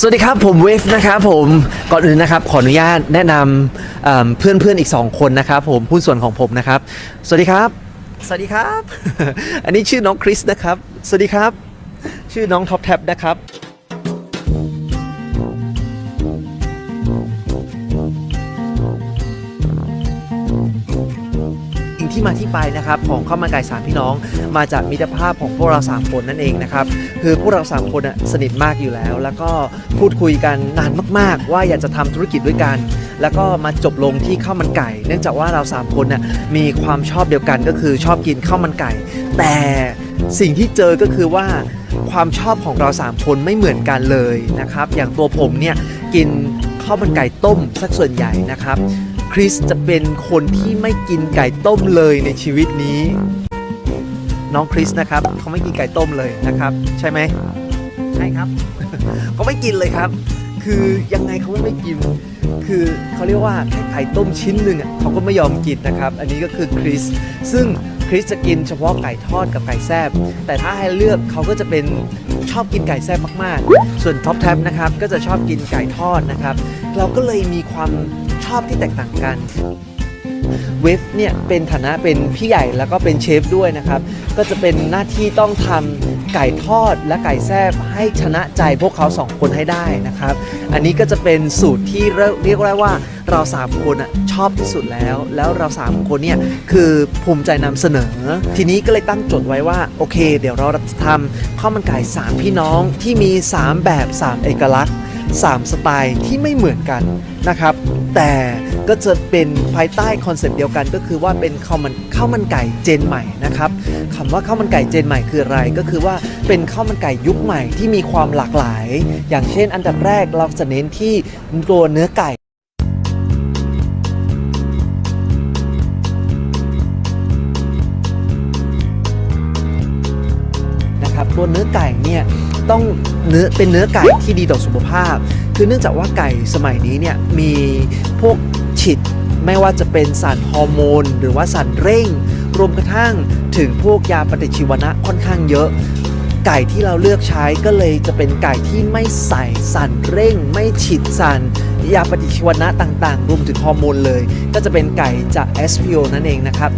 สวัสดีครับผมเวฟนะครับผมก่อนอื่นนะครับขออนุญาตแนะนำเอิ่มเพื่อนๆอีก 2 คนนะครับผมผู้นส่วนของผมนะครับ สวัสดีครับ สวัสดีครับ อันนี้ชื่อน้องคริสนะครับ สวัสดีครับ ชื่อน้องท็อปแท็บนะครับ ที่มาที่ไปนะครับของข้าวมันไก่สามพี่น้อง มาจากมิตรภาพของพวกเรา3คนนั่นเองนะครับคือพวกเรา3คนสนิทมากอยู่แล้ว แล้วก็พูดคุยกันนานมาก ๆ ว่าอยากจะทำธุรกิจด้วยกัน แล้วก็มาจบลงที่ข้าวมันไก่ เนื่องจากว่าเรา3คนน่ะมีความชอบเดียวกันก็คือชอบกินข้าวมันไก่ แต่สิ่งที่เจอก็คือว่าความชอบของเรา3คนไม่เหมือนกันเลยนะครับ อย่างตัวผมเนี่ยกินข้าวมันไก่ต้มสักส่วนใหญ่นะครับ คริสจะเป็นคนที่ไม่กินไก่ต้มเลยในชีวิตนี้ น้องคริสนะครับเขาไม่กินไก่ต้มเลยนะครับ ใช่ไหมใช่ครับเขาไม่กินเลยครับ คือยังไงเขาก็ไม่กิน คือเขาเรียกว่าแค่ไก่ต้มชิ้นหนึ่งอะเขาก็ไม่ยอมกินนะครับ อันนี้ก็คือคริสซึ่ง คริสจะกินเฉพาะไก่ทอดกับไก่แซบแต่ถ้าให้เลือกเขาก็จะเป็นชอบกินไก่แซบมากๆ ส่วนท็อปแท็บนะครับก็จะชอบกินไก่ทอดนะครับ เราก็เลยมีความชอบที่แตกต่างกันเวฟเนี่ยเป็นฐานะเป็นพี่ใหญ่แล้วก็เป็นเชฟด้วยนะครับ ก็จะเป็นหน้าที่ต้องทำ ไก่ทอดและไก่แซบให้ชนะใจพวกเขาสองคนให้ได้นะครับ อันนี้ก็จะเป็นสูตรที่เรียกได้ว่าเราสามคนชอบที่สุดแล้ว แล้วเราสามคนเนี่ยคือภูมิใจนำเสนอ ทีนี้ก็เลยตั้งโจทย์ไว้ว่า โอเค เดี๋ยวเราจะทำข้าวมันไก่สามพี่น้องที่มี 3 แบบ 3 เอกลักษณ์ 3 สไตล์ที่ไม่เหมือนกันนะครับ แต่ก็จะเป็นภายใต้คอนเซปต์เดียวกันก็คือว่าเป็นข้าวมันข้าวมันไก่เจนใหม่นะครับคำว่าข้าวมันไก่เจนใหม่คืออะไร ก็คือว่าเป็นข้าวมันไก่ยุคใหม่ที่มีความหลากหลาย อย่างเช่น อันดับแรกเราจะเน้นที่ตัวเนื้อไก่นะครับตัวเนื้อไก่เนี่ย ต้องเนื้อเป็นเนื้อไก่ที่ดีต่อสุขภาพ คือเนื่องจากว่าไก่สมัยนี้เนี่ยมีพวกฉีดไม่ว่าจะเป็นสารฮอร์โมน หรือว่าสารเร่ง รวมกระทั่งถึงพวกยาปฏิชีวนะค่อนข้างเยอะ ไก่ที่เราเลือกใช้ก็เลยจะเป็นไก่ที่ไม่ใส่สารเร่ง ไม่ฉีดสารยาปฏิชีวนะต่างๆ รวมถึงฮอร์โมนเลย ก็จะเป็นไก่จาก SPO นั่นเองนะครับ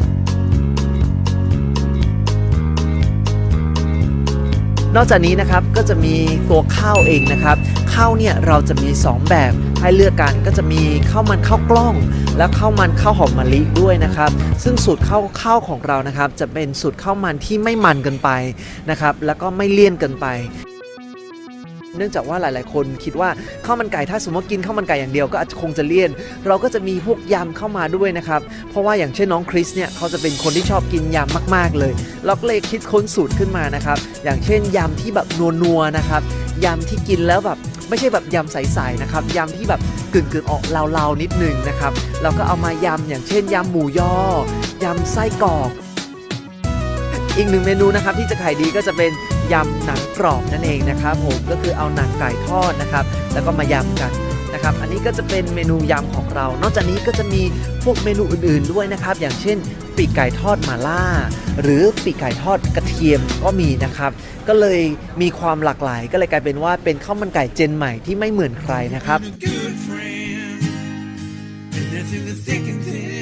นอกจากนี้นะครับก็จะมีตัวข้าวเองนะครับข้าวเนี่ยเราจะมี 2 แบบให้เลือกกันก็จะมีข้าวมันข้าวกล้อง และข้าวมันข้าวหอมมะลิด้วยนะครับ ซึ่งสูตรข้าวข้าวของเรานะครับ จะเป็นสูตรข้าวมันที่ไม่มันเกินไปนะครับแล้วก็ไม่เลี่ยนเกินไป เนื่องจากว่าหลาย ๆ คนคิดว่าข้าวมันไก่ถ้าสมมติกินข้าวมันไก่อย่างเดียวก็อาจจะคงจะเลี่ยน เราก็จะมีพวกยำเข้ามาด้วยนะครับ เพราะว่าอย่างเช่นน้องคริสเนี่ยเขาจะเป็นคนที่ชอบกินยำมาก ๆ เลย เราก็เลยคิดค้นสูตรขึ้นมานะครับ อย่างเช่นยำที่แบบนัว ๆ นะครับยำที่กินแล้วแบบไม่ใช่แบบยำใสๆนะครับยำที่แบบกึ่งๆออกลาวๆนิดนึงนะครับ เราก็เอามายำอย่างเช่นยำหมูยอยำไส้กรอก อีกหนึ่งเมนูนะครับที่จะขายดีก็จะเป็น ยำหนังกรอบนั่นเองนะครับผมก็คือเอาหนังไก่ทอดนะครับ แล้วก็มายำกันนะครับ อันนี้ก็จะเป็นเมนูยำของเรา นอกจากนี้ก็จะมีพวกเมนูอื่นๆด้วยนะครับ อย่างเช่นปีกไก่ทอดมาล่า หรือปีกไก่ทอดกระเทียมก็มีนะครับ ก็เลยมีความหลากหลาย ก็เลยกลายเป็นว่าเป็นข้าวมันไก่เจนใหม่ที่ไม่เหมือนใครนะครับ a good friend. And that's in the thick and thin.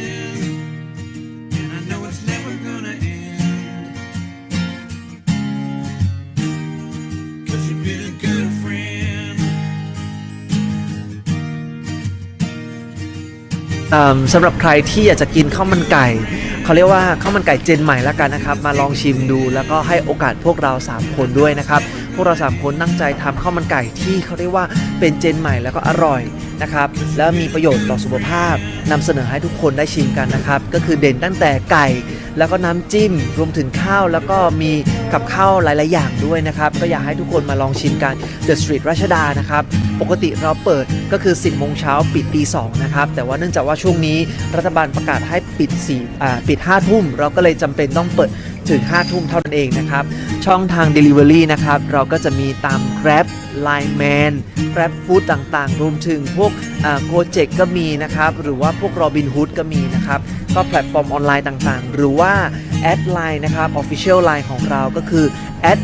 สำหรับใครที่อยากจะกินข้าวมันไก่เขาเรียกว่าข้าวมันไก่เจนใหม่แล้วกันนะครับ มาลองชิมดูแล้วก็ให้โอกาสพวกเรา 3 คนด้วยนะครับ พวกเรา 3 คนตั้งใจทำข้าวมันไก่ที่เขาเรียกว่าเป็นเจนใหม่แล้วก็อร่อยนะครับ แล้วมีประโยชน์ต่อสุขภาพนำเสนอให้ทุกคนได้ชิมกันนะครับ ก็คือเด่นตั้งแต่ไก่ แล้วก็น้ำจิ้มรวมถึงข้าวแล้วก็มีกับข้าวหลาย ๆ อย่างด้วยนะครับ ก็อยากให้ทุกคนมาลองชิมกัน The Street รัชดานะครับ ปกติเราเปิดก็คือ 10โมงเช้าปิดตี2นะครับ แต่ว่าเนื่องจากว่าช่วงนี้รัฐบาลประกาศให้ปิด4อ่าปิด5ทุ่มเราก็เลยจำเป็นต้องเปิด ถึง 5 ทุ่มเท่านั้นเองนะครับ ช่องทาง Delivery นะครับ เราก็จะมีตาม Grab Line Man Grab Food ต่างๆ รวมถึงพวกโกเจกก็มีนะครับ หรือว่าพวก Robinhood ก็มีนะครับ ก็แพลตฟอร์มออนไลน์ต่างๆ หรือว่าแอดไลน์นะครับ Official Line ของเราก็คือแอด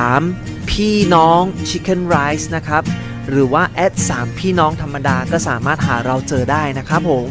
3พี่น้อง Chicken Rice นะครับ หรือว่าแอดสามพี่น้องธรรมดาก็สามารถหาเราเจอได้นะครับผม